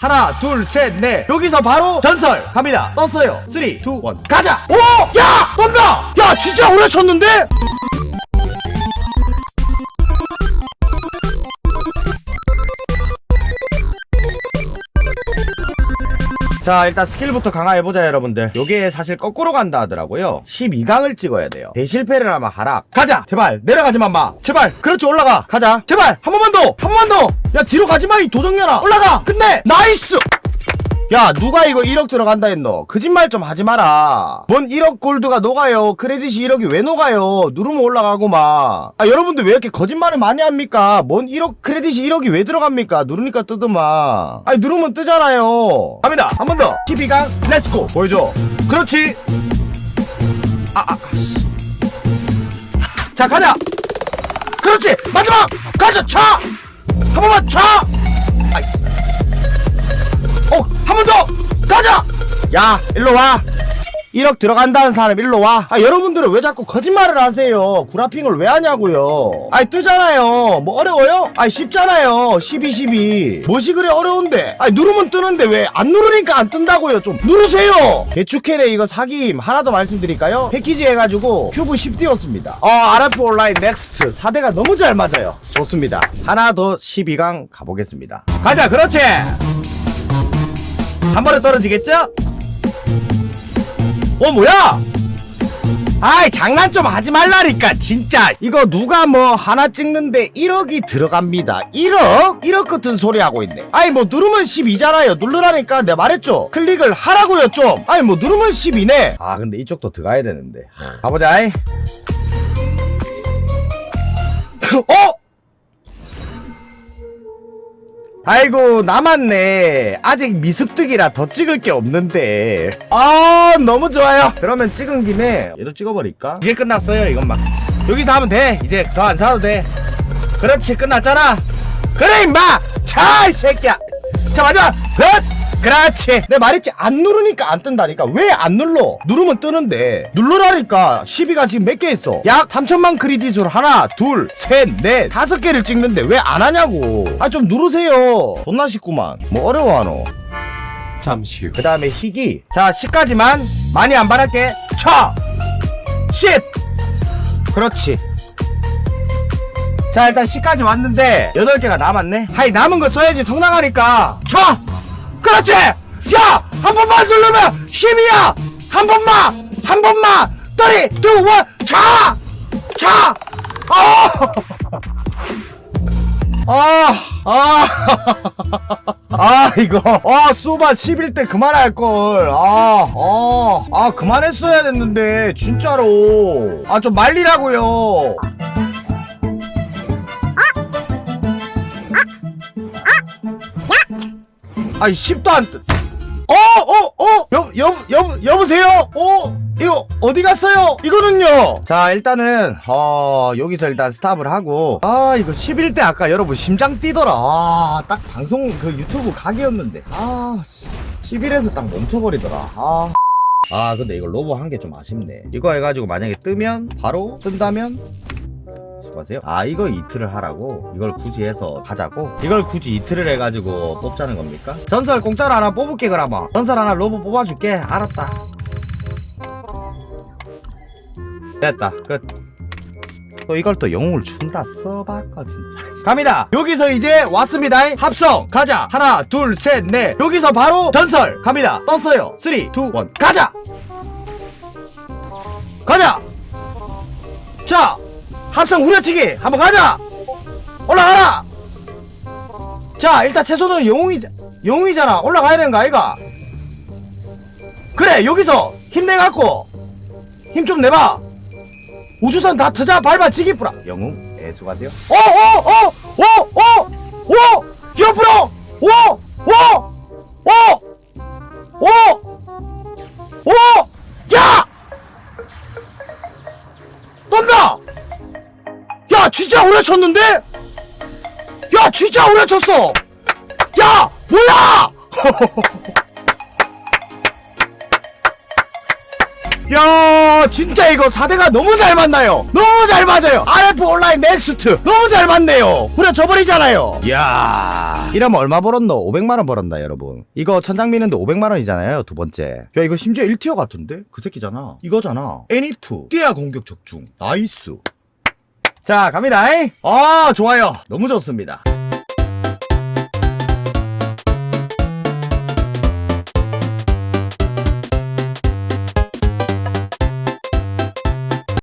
하나, 둘, 셋, 넷. 여기서 바로 전설 갑니다. 떴어요. 3, 2, 1. 가자! 오! 야! 떤다! 야, 진짜 오래 쳤는데? 자 일단 스킬부터 강화해보자 여러분들. 요게 사실 거꾸로 간다 하더라고요. 12강을 찍어야 돼요. 대실패를 하면 하락. 가자! 제발 내려가지만 마. 제발! 그렇지 올라가. 가자. 제발 한 번만 더! 한 번만 더야 뒤로 가지마 이 도정년아. 올라가! 끝내 나이스 야 누가 이거 1억 들어간다 했노? 거짓말 좀 하지 마라. 뭔 1억 골드가 녹아요? 크레딧이 1억이 왜 녹아요? 누르면 올라가고 막아 여러분들 왜 이렇게 거짓말을 많이 합니까? 뭔 1억 크레딧이 1억이 왜 들어갑니까? 누르니까 뜨더만. 아니 누르면 뜨잖아요. 갑니다. 한 번 더. TV강 렛츠고. 보여줘. 그렇지. 아, 아. 자 가자. 그렇지. 마지막. 가자. 차 한 번만 차 야, 일로 와! 1억 들어간다는 사람 일로 와. 아, 여러분들은 왜 자꾸 거짓말을 하세요? 구라핑을 왜 하냐고요? 아이, 뜨잖아요. 뭐 어려워요? 아이, 쉽잖아요. 12, 12. 무엇이 그래 어려운데? 아이, 누르면 뜨는데 왜 안 누르니까 안 뜬다고요? 좀 누르세요! 개축캐네 이거 사기임. 하나 더 말씀드릴까요? 패키지 해가지고 큐브 10 띄웠습니다. 어, 아라프 온라인 넥스트. 4대가 너무 잘 맞아요. 좋습니다. 하나 더 12강 가보겠습니다. 가자, 그렇지! 한 번에 떨어지겠죠? 어 뭐야? 아이 장난 좀 하지 말라니까 진짜 이거 누가 뭐 하나 찍는데 1억이 들어갑니다 1억? 1억 같은 소리 하고 있네 아이 뭐 누르면 12잖아요 누르라니까 내가 말했죠 클릭을 하라고요 좀 아이 뭐 누르면 12네 아 근데 이쪽도 들어가야 되는데 가보자 이. 어? 아이고 남았네. 아직 미습득이라 더 찍을 게 없는데. 아 너무 좋아요. 그러면 찍은 김에 얘도 찍어버릴까? 이제 끝났어요 이것만 여기서 하면 돼. 이제 더 안 사도 돼. 그렇지 끝났잖아. 그래 임마! 자 이 새끼야. 자 마지막! 헛 그렇지. 내 말했지. 안 누르니까 안 뜬다니까. 왜 안 눌러? 누르면 뜨는데. 누르라니까. 12가 지금 몇 개 있어? 약 3천만 크리딧으로 하나 둘셋넷 다섯 개를 찍는데 왜 안 하냐고. 아 좀 누르세요. 존나 쉽구만. 뭐 어려워하노 잠시 후. 그 다음에 희귀. 자 10까지만 많이 안 바랄게. 차10 그렇지. 자 일단 10까지 왔는데 8개가 남았네. 하이 남은 거 써야지. 성장하니까. 쳐 그렇지 야 한 번만 누르면 10이야 한 번만 한 번만 떨이 두원 차! 차! 아! 아, 아, 아, 이거, 아, 수바 11대 그만할 걸. 아, 아, 아, 그만했어야 됐는데, 진짜로. 아, 좀 말리라고요. 아이, 10도 안 뜨. 어, 어, 어, 여, 여, 여, 여보세요? 어, 이거 어디 갔어요? 이거는요. 자, 일단은 어, 여기서 일단 스탑을 하고 아, 이거 11대 아까 여러분 심장 뛰더라. 아, 딱 방송 그 유튜브 각이었는데. 아, 11에서 딱 멈춰버리더라. 아. 아, 근데 이거 로보 한게 좀 아쉽네. 이거 해가지고 만약에 뜨면 바로 뜬다면 수고하세요. 아 이거 이틀을 하라고? 이걸 굳이 해서 하자고? 이걸 굳이 이틀을 해가지고 뽑자는 겁니까? 전설 공짜로 하나 뽑을게 그라마 전설 하나 로봇 뽑아줄게. 알았다. 됐다. 끝또 이걸 또 영웅을 준다 써봐까 진짜. 갑니다. 여기서 이제 왔습니다. 합성. 가자. 하나 둘 셋 넷. 여기서 바로 전설. 갑니다. 떴어요. 3 2 1 가자. 가자. 자 합성 후려치기 한번 가자 올라가라 자 일단 최소는 영웅이 영웅이잖아 올라가야 되는 거 아이가 그래 여기서 힘내갖고 힘 좀 내봐 우주선 다 트자 밟아 지기 뿌라 영웅 네 수고하세요 어어어어어어 옆으로 오오오 진짜 오래 쳤는데? 야 진짜 오래 쳤어! 야 뭐야! 야와 진짜 이거 4대가 너무 잘 맞나요? 너무 잘 맞아요! RF 온라인 넥스트! 너무 잘 맞네요! 후려져버리잖아요! 이야. 이러면 얼마 벌었노? 500만원 벌었나 여러분? 이거 천장미는데 500만원이잖아요 두 번째. 야 이거 심지어 1티어 같은데? 그 새끼잖아. 이거잖아. 애니프 띠아 공격 적중. 나이스 자 갑니다. 아 좋아요. 너무 좋습니다